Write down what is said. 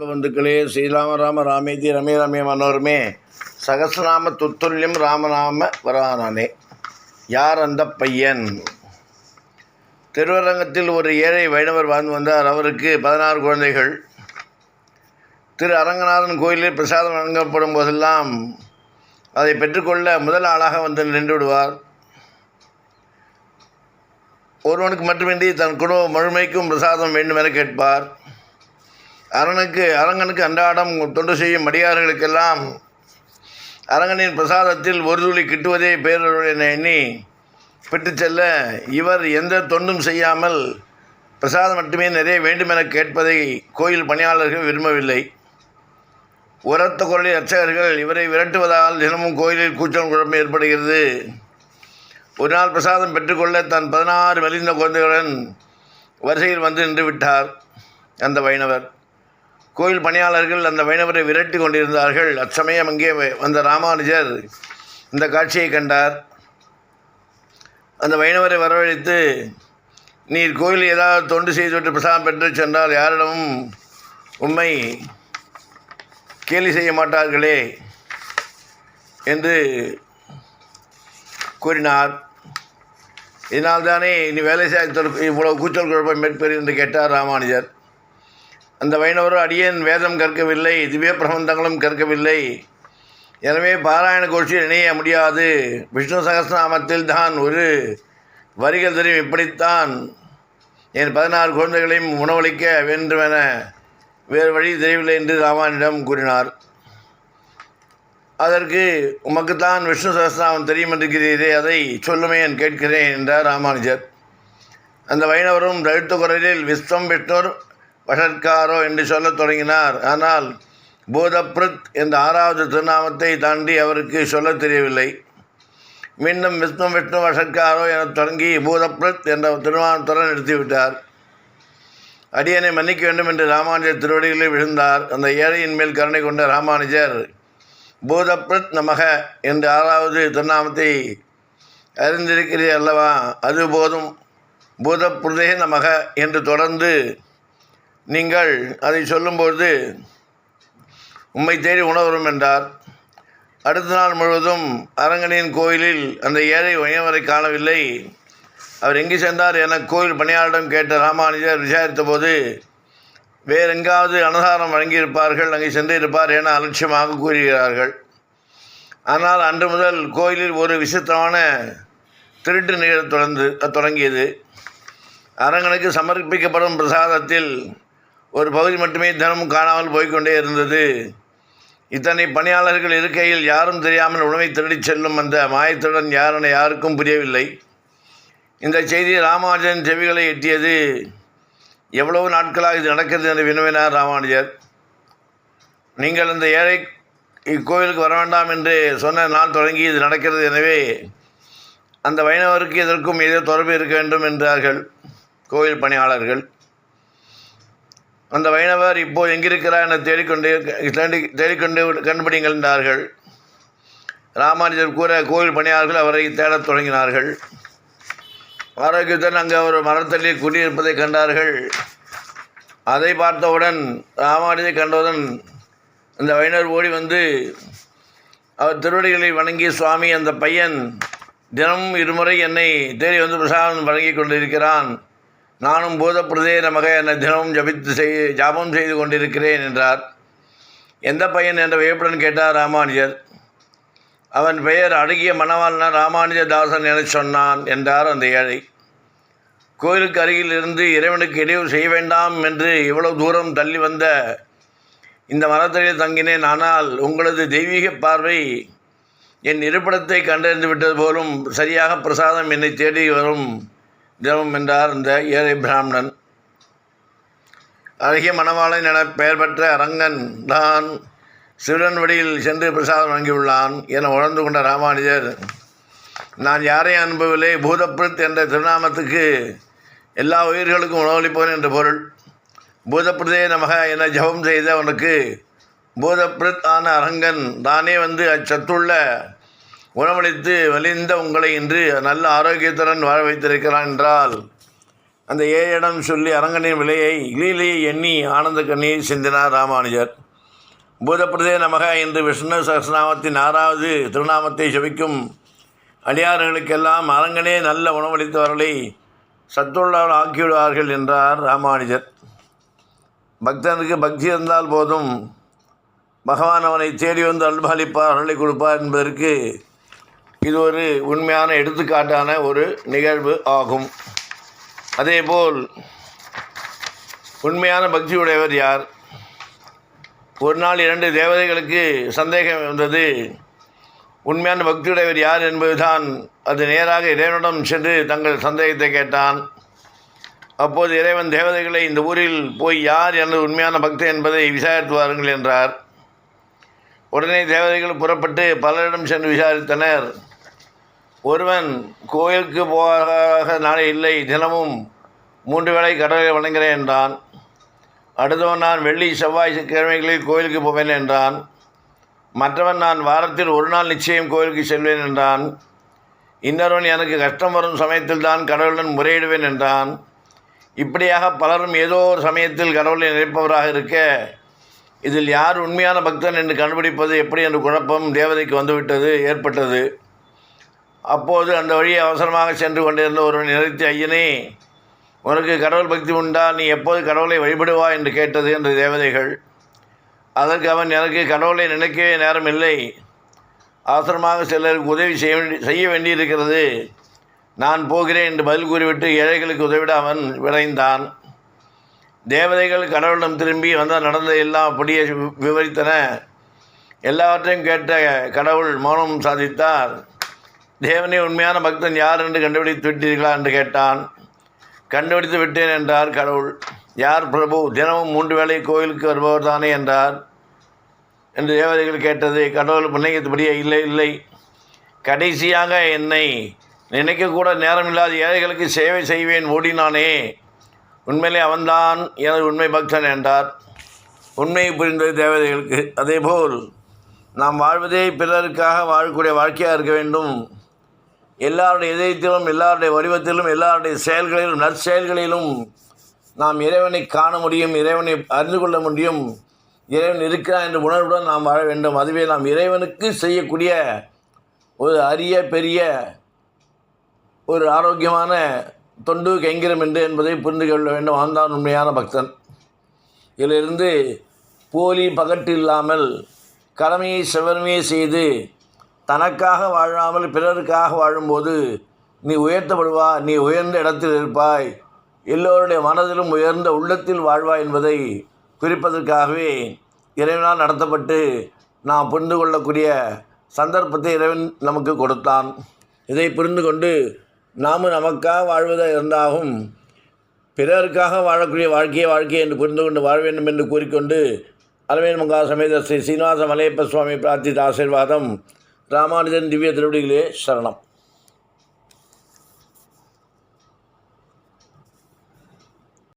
பந்துக்களே ஸ்ரீராம ராம ராமேதி ரமே ரமே மனோருமே சகசநாம துத்துல்யம் ராமநாம வரானானே யார் அந்த பையன்? திருவரங்கத்தில் ஒரு ஏழை வைணவர் வாழ்ந்து வந்தார். அவருக்கு பதினாறு குழந்தைகள். திரு அரங்கநாதன் கோயிலில் பிரசாதம் வழங்கப்படும் போதெல்லாம் அதை பெற்றுக்கொள்ள முதல் ஆளாக வந்து நின்று விடுவார். ஒருவனுக்கு மட்டுமின்றி தன் குடும்பம் முழுமைக்கும் பிரசாதம் வேண்டும் என கேட்பார். அரணுக்கு அரங்கனுக்கு அன்றாடம் தொண்டு செய்யும் அடியார்களுக்கெல்லாம் அரங்கனின் பிரசாதத்தில் ஒரு துளி கிட்டுவதே பேரருள் எண்ணி பெற்று செல்ல இவர் எந்த தொண்டும் செய்யாமல் பிரசாதம் மட்டுமே நிறைய வேண்டுமென கேட்பதை கோயில் பணியாளர்கள் விரும்பவில்லை. உரத்த குரலில் அர்ச்சகர்கள் இவரை விரட்டுவதால் தினமும் கோயிலில் கூச்சம் குழப்பம் ஏற்படுகிறது. ஒரு நாள் பிரசாதம் பெற்றுக்கொள்ள தன் பதினாறு மெலிந்த குழந்தைகளுடன் வரிசையில் வந்து நின்று விட்டார் அந்த வைணவர். கோயில் பணியாளர்கள் அந்த வைணவரை விரட்டி கொண்டிருந்தார்கள். அச்சமயம் அங்கே வந்த ராமானுஜர் இந்த காட்சியை கண்டார். அந்த வைணவரை வரவழைத்து நீர் கோயில் ஏதாவது தொண்டு செய்துவிட்டு பிரசாதம் பெற்று சென்றால் யாரிடமும் உண்மை கேலி செய்ய மாட்டார்களே என்று கூறினார். இதனால்தானே நீ வேலை செய்ய இவ்வளோ கூச்சல் குழப்பம் மேற்பெறு என்று கேட்டார் ராமானுஜர். அந்த வைணவர் அடியேன் வேதம் கற்கவில்லை திவ்ய பிரபந்தங்களும் கற்கவில்லை. எனவே பாராயண கோஷ்டியில் இணைய முடியாது. விஷ்ணு சகஸ்ரநாமத்தில் தான் ஒரு வரிகள் தெரியும் இப்படித்தான். என் பதினாறு குழந்தைகளையும் உணவளிக்க வேண்டுமென வேறு வழி தெரியவில்லை என்று ராமானிடம் கூறினார். அதற்கு உமக்குத்தான் விஷ்ணு சகஸ்ரநாமம் தெரியும் என்றிருக்கிறீரே அதை சொல்லுமே என் கேட்கிறேன் என்றார் ராமானுஜர். அந்த வைணவரும் தழுத்த குரலில் விஸ்வம் விஷ்ணுர் வஷட்காரோ என்று சொல்லத் தொடங்கினார். ஆனால் பூதப்ரித் என்ற ஆறாவது திருநாமத்தை தாண்டி அவருக்கு சொல்லத் தெரியவில்லை. மீண்டும் விஷ்ணு விஷ்ணு வஷட்காரோ என தொடங்கி பூதப்ரித் என்ற திருநாமத்துடன் நிறுத்திவிட்டார். அடியனை மன்னிக்க வேண்டும் என்று ராமானுஜர் திருவடிகளில் விழுந்தார். அந்த ஏழையின் மேல் கருணை கொண்ட ராமானுஜர் பூதப்ரித் நமக என்ற ஆறாவது திருநாமத்தை அறிந்திருக்கிறீர் அல்லவா? அது போதும். பூதப்ருதே நமக என்று தொடர்ந்து நீங்கள் அதை சொல்லும்போது உம்மை தேடி உணவரும் என்றார். அடுத்த நாள் முழுவதும் அரங்கனின் கோயிலில் அந்த ஏழை உயவரை காணவில்லை. அவர் எங்கு சென்றார் என கோயில் பணியாளரிடம் கேட்ட ராமானுஜர் விசாரித்த போது வேறெங்காவது அன்னதானம் வழங்கியிருப்பார்கள் அங்கே சென்று இருப்பார் என அலட்சியமாக கூறுகிறார்கள். ஆனால் அன்று முதல் கோயிலில் ஒரு விசித்திரமான திருட்டு நிகழ தொடர்ந்து தொடங்கியது. அரங்கனுக்கு சமர்ப்பிக்கப்படும் பிரசாதத்தில் ஒரு பகுதி மட்டுமே தினமும் காணாமல் போய்கொண்டே இருந்தது. இத்தனை பணியாளர்கள் இருக்கையில் யாரும் தெரியாமல் உணவை திருடிச் செல்லும் அந்த மாயத்துடன் யாரென யாருக்கும் புரியவில்லை. இந்த செய்தி ராமானுஜன் செவிகளை எட்டியது எவ்வளவு நாட்களாக இது நடக்கிறது என்று வினவினார் ராமானுஜர். நீங்கள் இந்த ஏழை இக்கோயிலுக்கு வர வேண்டாம் என்று சொன்ன நாள் தொடங்கி இது நடக்கிறது எனவே அந்த வைணவருக்கு இதற்கும் ஏதோ தொடர்பு இருக்க வேண்டும் என்றார்கள் கோயில் பணியாளர்கள். அந்த வைணவர் இப்போ எங்கிருக்கிறார் என தேடிக்கொண்டு தேடி தேடிக்கொண்டு கண்டுபிடிங்கள் என்றார்கள் ராமானுஜர் கூற கோயில் பணியாளர்கள் அவரை தேடத் தொடங்கினார்கள். ஆரோக்கியத்துடன் அங்கே அவர் மரத்தள்ளில் குடியிருப்பதை கண்டார்கள். அதை பார்த்தவுடன் ராமானுஜரை கண்டவுடன் அந்த வைணவர் ஓடி வந்து அவர் திருவடிகளை வணங்கி சுவாமி அந்த பையன் தினமும் இருமுறை என்னை தேடி வந்து பிரசாதம் வழங்கி கொண்டிருக்கிறான். நானும் பூதப்பிரதே நமக என தினமும் ஜபித்து செய் ஜாபம் செய்து கொண்டிருக்கிறேன் என்றார். எந்த பையன் என்ற வியப்புடன் கேட்டார் ராமானுஜர். அவன் பெயர் அழகிய மணவாளன் ராமானுஜதாசன் என சொன்னான் என்றார் அந்த ஏழை. கோயிலுக்கு அருகில் இருந்து இறைவனுக்கு இடையூறு செய்ய வேண்டாம் என்று இவ்வளவு தூரம் தள்ளி வந்த இந்த மரத்தடியில் தங்கினேன். ஆனால் உங்களது தெய்வீக பார்வை என் இருப்பிடத்தை கண்டறிந்து விட்டது போலும் சரியாக பிரசாதம் என்னை தேடி வரும் தினமும் என்றார் இந்த ஏழை பிராமணன். அழகிய மணவாளன் என பெயர் பெற்ற அரங்கன் தான் சிவன் வழியில் சென்று பிரசாதம் வழங்கியுள்ளான் என உணர்ந்து கொண்ட ராமானுஜர் நான் யாரையும் அனுப்பவில்லை? பூதப்பிருத் என்ற திருநாமத்துக்கு எல்லா உயிர்களுக்கும் உணவளிப்போன் என்ற பொருள். பூதப்பிரதே நமக என ஜபம் செய்த அவனுக்கு பூதப்பிருத் ஆன அரங்கன் தானே வந்து அச்சத்துள்ள உணவளித்து வலிந்த உங்களை இன்று நல்ல ஆரோக்கியத்துடன் வாழ வைத்திருக்கிறான் என்றால் அந்த ஏழிடம் சொல்லி அரங்கனின் விலையை லீலையை எண்ணி ஆனந்த கண்ணீர் சிந்தினார் ராமானுஜர். பூதப்பிரதே நமக இன்று விஷ்ணு சகசநாமத்தின் ஆறாவது திருநாமத்தை செவிக்கும் அடியார்களுக்கெல்லாம் அரங்கனே நல்ல உணவளித்தவர்களை சத்துள்ளவர் ஆக்கிவிடுவார்கள் என்றார் ராமானுஜர். பக்தனுக்கு பக்தி இருந்தால் போதும் பகவான் அவனை தேடி வந்து அல்பளிப்பார் அருளை கொடுப்பார் என்பதற்கு இது ஒரு உண்மையான எடுத்துக்காட்டான ஒரு நிகழ்வு ஆகும். அதேபோல் உண்மையான பக்தி உடையவர் யார்? ஒரு நாள் இரண்டு தேவதைகளுக்கு சந்தேகம் வந்தது. உண்மையான பக்தியுடையவர் யார் என்பதுதான் அது நேராக இறைவனிடம் சென்று தங்கள் சந்தேகத்தை கேட்டான். அப்போது இறைவன் தேவதைகளை இந்த ஊரில் போய் யார் எனது உண்மையான பக்தன் என்பதை விசாரித்து வாருங்கள் என்றார். உடனே தேவதைகள் புறப்பட்டு பலரிடம் சென்று விசாரித்தனர். ஒருவன் கோயிலுக்கு போக நாளே இல்லை தினமும் மூன்று வேளை கடவுளை வணங்குகிறேன் என்றான். அடுத்தவன் நான் வெள்ளி செவ்வாய் கிழமைகளில் கோயிலுக்கு போவேன் என்றான். மற்றவன் நான் வாரத்தில் ஒரு நாள் நிச்சயம் கோயிலுக்கு செல்வேன் என்றான். இன்னொருவன் எனக்கு கஷ்டம் வரும் சமயத்தில் தான் கடவுளுடன் முறையிடுவேன் என்றான். இப்படியாக பலரும் ஏதோ ஒரு சமயத்தில் கடவுளை நினைப்பவராக இருக்க இதில் யார் உண்மையான பக்தன் என்று கண்டுபிடிப்பது எப்படி என்ற குழப்பம் தேவதைக்கு வந்துவிட்டது ஏற்பட்டது. அப்போது அந்த வழியை அவசரமாக சென்று கொண்டிருந்த ஒருவன் நிறுத்தி ஐயனே உனக்கு கடவுள் பக்தி உண்டா? நீ எப்போது கடவுளை வழிபடுவா? என்று கேட்டது என்று தேவதைகள். அதற்கு அவன் எனக்கு கடவுளை நினைக்கவே நேரம் இல்லை. அவசரமாக சிலருக்கு உதவி செய்ய வேண்டி செய்ய வேண்டியிருக்கிறது. நான் போகிறேன் என்று பதில் கூறிவிட்டு ஏழைகளுக்கு உதவிட அவன் விரைந்தான். தேவதைகள் கடவுளிடம் திரும்பி வந்தால் நடந்த எல்லாம் அப்படியே விவரித்தன. எல்லாவற்றையும் கேட்ட கடவுள் மௌனம் சாதித்தார். தேவனே உண்மையான பக்தன் யார் என்று கண்டுபிடித்து விட்டீர்களா என்று கேட்டான். கண்டுபிடித்து விட்டேன் என்றார் கடவுள். யார் பிரபு? தினமும் மூன்று வேளை கோயிலுக்கு வருபவர் தானே என்றார். என்று தேவதைகள் கேட்டது கடவுள் புன்னகைத்தபடியே இல்லை இல்லை. கடைசியாக என்னை நினைக்கக்கூட நேரமில்லாத ஏழைகளுக்கு சேவை செய்வேன் ஓடினானே. உண்மையிலே அவன்தான் எனது உண்மை பக்தன் என்றார். உண்மையை புரிந்தது தேவதைகளுக்கு. அதேபோல் நாம் வாழ்வதே பிறருக்காக வாழக்கூடிய வாழ்க்கையாக இருக்க வேண்டும். எல்லாருடைய இதயத்திலும் எல்லாருடைய வடிவத்திலும் எல்லாருடைய செயல்களிலும் நற்செயல்களிலும் நாம் இறைவனை காண முடியும் இறைவனை அறிந்து கொள்ள முடியும். இறைவன் இருக்கிறான் என்ற உணர்வுடன் நாம் வாழ வேண்டும். அதுவே நாம் இறைவனுக்கு செய்யக்கூடிய ஒரு அரிய பெரிய ஒரு ஆரோக்கியமான தொண்டு கைங்கிரம் என்று என்பதை புரிந்து கொள்ள வேண்டும். அவன்தான் உண்மையான பக்தன். இதிலிருந்து போலி பகட்டு இல்லாமல் கடமையை செவன்மையை செய்து தனக்காக வாழாமல் பிறருக்காக வாழும்போது நீ உயர்த்தப்படுவா நீ உயர்ந்த இடத்தில் இருப்பாய். எல்லோருடைய மனதிலும் உயர்ந்த உள்ளத்தில் வாழ்வாய் என்பதை குறிப்பதற்காகவே இறைவனால் நடத்தப்பட்டு நாம் புரிந்து கொள்ளக்கூடிய சந்தர்ப்பத்தை இறைவன் நமக்கு கொடுத்தான். இதை புரிந்து கொண்டு நாமும் நமக்காக வாழ்வதாக இருந்தாகும் பிறருக்காக வாழக்கூடிய வாழ்க்கையை வாழ்க்கையை என்று புரிந்து கொண்டு வாழ வேண்டும் என்று கூறிக்கொண்டு அலமேல் மங்கா சமேத ஸ்ரீ சீனிவாச மலையப்ப சுவாமி பிரார்த்தித்த ஆசீர்வாதம் ராமானுஜன் திவ்ய திருவடிகளே சரணம்